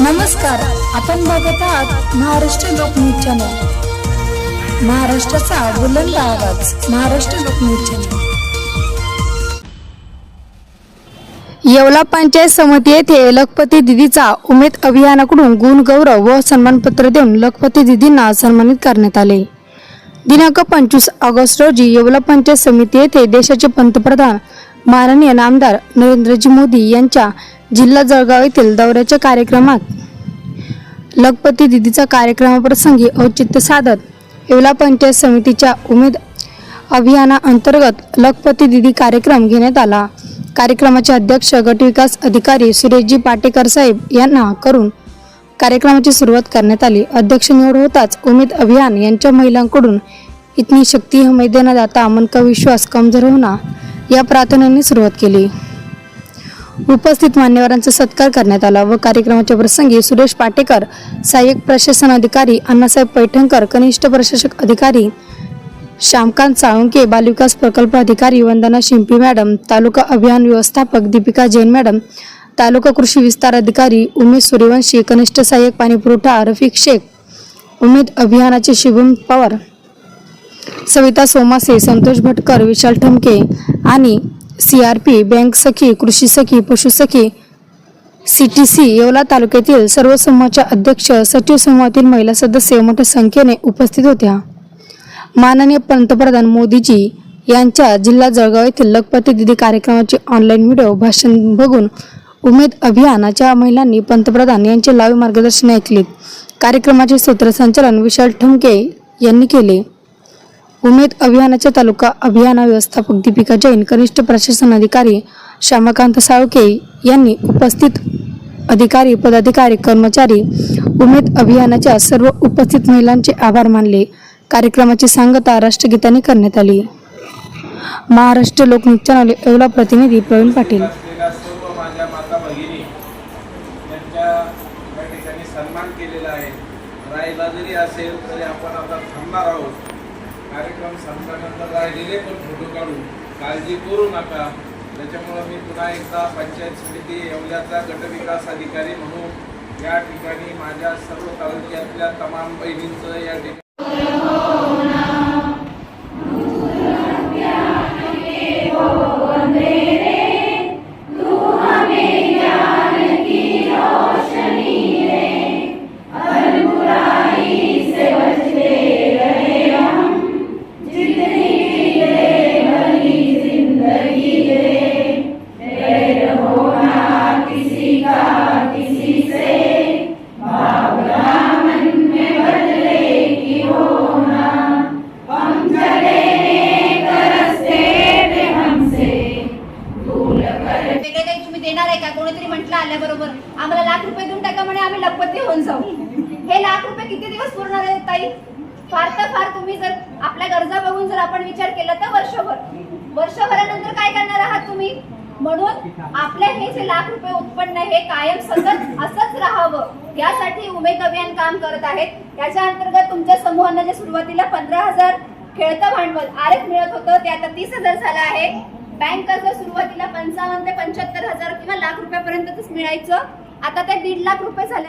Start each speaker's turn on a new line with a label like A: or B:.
A: नमस्कार आपण बघत आहात महाराष्ट्र लोकन्यूज चॅनल. महाराष्ट्राचा बुलंद आवाज महाराष्ट्र लोकन्यूज चॅनल. येवला पंचायत समिती येथे लखपती दिदीचा उमेद अभियानाकडून गुणगौरव व सन्मानपत्र देऊन लखपती दिदींना सन्मानित करण्यात आले. दिनांक पंचवीस ऑगस्ट रोजी येवला पंचायत समिती येथे देशाचे पंतप्रधान माननीय नामदार नरेंद्रजी मोदी यांच्या जिल्हा जळगाव येथील दौऱ्याच्या कार्यक्रमात लखपती दिदीचा कार्यक्रमाप्रसंगी औचित्य साधत येवला पंचायत समितीच्या उमेद अभियानाअंतर्गत लखपती दिदी कार्यक्रम घेण्यात आला. कार्यक्रमाचे अध्यक्ष गटविकास अधिकारी सुरेशजी पाटेकर साहेब यांना करून कार्यक्रमाची सुरुवात करण्यात आली. अध्यक्ष निवड होताच उमेद अभियान यांच्या महिलांकडून इतनी शक्ती हमें देना दाता मन का विश्वास कमजोर होना या प्रार्थनेने सुरुवात केली. उपस्थित मान्यवरांचा सत्कार करण्यात आला व कार्यक्रमाच्या प्रसंगी सुरेश पाटेकर सहाय्यक प्रशासन अधिकारी अण्णासाहेब पैठणकर कनिष्ठ प्रशासक अधिकारी श्यामकांत साळुंके बालविकास प्रकल्प अधिकारी वंदना शिंपी मॅडम तालुका अभियान व्यवस्थापक दीपिका जैन मॅडम तालुका कृषी विस्तार अधिकारी उमेश सूर्यवंशी कनिष्ठ सहाय्यक पाणीपुरवठा रफिक शेख उमेद अभियानाचे शिवम पवार सविता सोमासे संतोष भटकर विशाल ठमके आणि सी आर पी बँक सखी कृषी सखी पशुसखी सी टी सी येवला तालुक्यातील सर्व समूहाच्या अध्यक्ष सचिव समूहातील महिला सदस्य मोठ्या संख्येने उपस्थित होत्या. माननीय पंतप्रधान मोदीजी यांच्या जिल्हा जळगाव येथील लखपती दिदी कार्यक्रमाचे ऑनलाईन व्हिडिओ भाषण बघून उमेद अभियानाच्या महिलांनी पंतप्रधान यांचे लाईव्ह मार्गदर्शन ऐकले. कार्यक्रमाचे सूत्रसंचालन विशाल ठमके यांनी केले. उमेद अभियानाच्या तालुका अभियाना व्यवस्थापक दीपिका जैन कनिष्ठ प्रशासन अधिकारी श्यामकांत साळके यांनी उपस्थित अधिकारी पदाधिकारी कर्मचारी उमेद अभियानाच्या सर्व उपस्थित महिलांचे आभार मानले. कार्यक्रमाची सांगता राष्ट्रगीताने करण्यात आली. महाराष्ट्र लोकनृत्य चॅनल एवला प्रतिनिधी प्रवीण पाटील
B: असलेल्या सर्व माझ्या माता भगिनी यांच्या या ठिकाणी सन्मान केलेला आहे. राहिला जरी असेल तरी आपण आता थांबणार आहोत. कार्यक्रम संपल्यानंतर राहिलेले पण फोटो काढू काळजी करू नका. त्याच्यामुळं मी पुन्हा एकदा पंचायत समिती येवल्याचा गटविकास अधिकारी म्हणून या ठिकाणी माझ्या सर्व तालुक्यातल्या तमाम बहिणींचं या ठिकाणी
C: येणार आहे का? कोणीतरी म्हटलं आल्याबरोबर आम्हाला लाख रुपये देऊन टाका म्हणे आम्ही लखपती होऊन जाऊ. हे लाख रुपये किती दिवस पुरणार आहेत ताई? फार तर फार तुम्ही जर आपल्या गरजा बघून जर आपण विचार केला तर वर्षभर. वर्षभरानंतर काय करणार आहात तुम्ही? म्हणून आपले हे जे लाख रुपये उत्पन्न हे कायम सतत असंच राहावं. यासाठी उमेद अभियान काम करत आहेत. त्याच्या अंतर्गत तुमच्या समूहांना जे सुरुवातीला पंधरा हजार खेळतं भांडवल आरेख मिळत होतं ते आता तीस हजार झालं आहे. बँक कर्ज सुरुवातीला पंचावन्न ते पंच्याहत्तर हजार किंवा लाख रुपयापर्यंतच मिळायचं. आता ते दीड लाख रुपये झाले